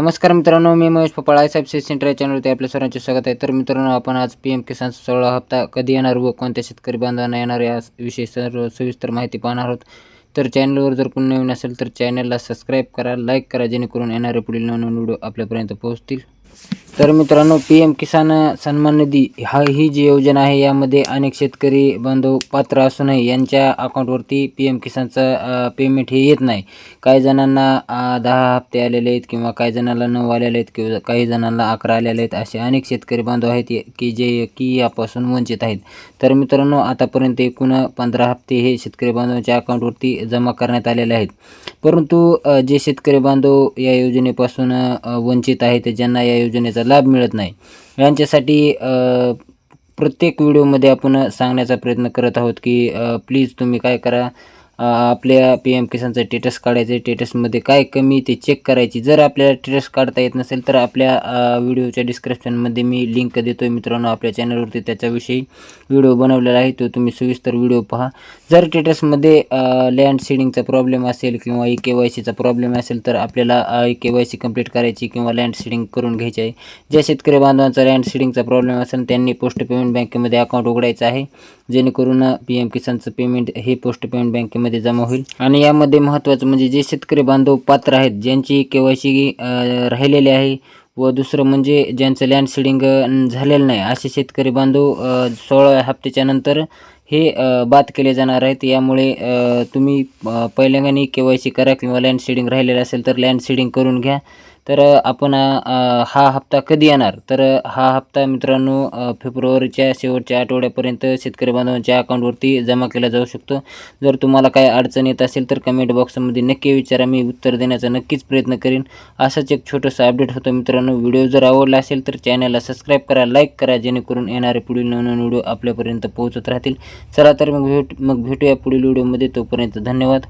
नमस्कार मित्रांनो मी महेश पपाळ आय साहेब सी सेंटर या चॅनलवरती आपल्या सर्वांचे स्वागत आहे. तर मित्रांनो आपण आज पी एम किसान सोळा हप्ता कधी येणार व कोणत्या शेतकरी बांधवांना येणार या विषयी सर्व सविस्तर माहिती पाहणार आहोत. तर चॅनलवर जर कोणी नवीन असेल तर चॅनलला सबस्क्राईब करा लाईक करा जेणेकरून येणारे पुढील नवीन व्हिडिओ आपल्यापर्यंत पोहोचतील. तर मित्रांनो पी एम किसान सन्मान निधी हा ही जी योजना आहे यामध्ये अनेक शेतकरी बांधव पात्र असूनही यांच्या अकाउंटवरती पी एम किसानचं पेमेंट हे येत नाही. काही जणांना दहा हप्ते आलेले आहेत किंवा काही जणांना नऊ आलेले आहेत किंवा काही जणांना अकरा आलेले आहेत असे अनेक शेतकरी बांधव आहेत की जे की यापासून वंचित आहेत. तर मित्रांनो आतापर्यंत एकूण पंधरा हप्ते हे शेतकरी बांधवांच्या अकाउंटवरती जमा करण्यात आलेले आहेत. परंतु जे शेतकरी बांधव या योजनेपासून वंचित आहेत ज्यांना या योजनेचा लाभ मिळत नाही. यांच्यासाठी प्रत्येक व्हिडिओमध्ये आपण सांगण्याचा प्रयत्न करत आहोत की प्लीज तुम्ही काय करा. आपल्या पी एम किसानचं टेटस काढायचं टेटसमध्ये काय कमी ते चेक करायची. जर आपल्याला टेटस काढता येत नसेल तर आपल्या व्हिडिओच्या डिस्क्रिप्शनमध्ये मी लिंक देतो आहे मित्रांनो आपल्या चॅनलवरती त्याच्याविषयी व्हिडिओ बनवलेला आहे तो तुम्ही सविस्तर व्हिडिओ पहा. जर टेटसमध्ये लँड सीडिंगचा प्रॉब्लेम असेल किंवा ई के वाय सीचा प्रॉब्लेम असेल तर आपल्याला E K Y C complete करायची किंवा लँड सीडिंग करून घ्यायची आहे. ज्या शेतकरी बांधवांचा लँड सीडिंगचा प्रॉब्लेम असेल त्यांनी पोस्ट पेमेंट बँकेमध्ये अकाउंट उघडायचं आहे. जेणेकरून पी एम किसानचं पेमेंट हे पोस्ट पेमेंट बँकेमध्ये जमा होईल. आणि यामध्ये महत्त्वाचं म्हणजे जे शेतकरी बांधव पात्र आहेत ज्यांची के वाय सी राहिलेली आहे व दुसरं म्हणजे ज्यांचं लँड झालेलं नाही असे शेतकरी बांधव सोळा हप्त्याच्या नंतर हे बाद केले जाणार आहेत. यामुळे तुम्ही अ, पहिल्यांदा के वाय सी करा किंवा लँड सीडिंग राहिलेलं असेल तर लँड करून घ्या. तर आपण हा हप्ता कधी येणार? तर हा हप्ता मित्रांनो फेब्रुवारीच्या शेवटच्या आठवड्यापर्यंत शेतकरी बांधवांच्या अकाउंटवरती जमा केला जाऊ शकतो. जर तुम्हाला काय अडचण येत असेल तर कमेंट बॉक्समध्ये नक्की विचारा मी उत्तर देण्याचा नक्कीच प्रयत्न करीन. असंच एक छोटंसं अपडेट होतं मित्रांनो. व्हिडिओ जर आवडला असेल तर चॅनलला सबस्क्राईब करा लाईक करा जेणेकरून येणारे पुढील नवीन व्हिडिओ आपल्यापर्यंत पोहोचत राहतील. चला तर मग भेट मग भेटूया पुढील व्हिडिओमध्ये. तोपर्यंत धन्यवाद.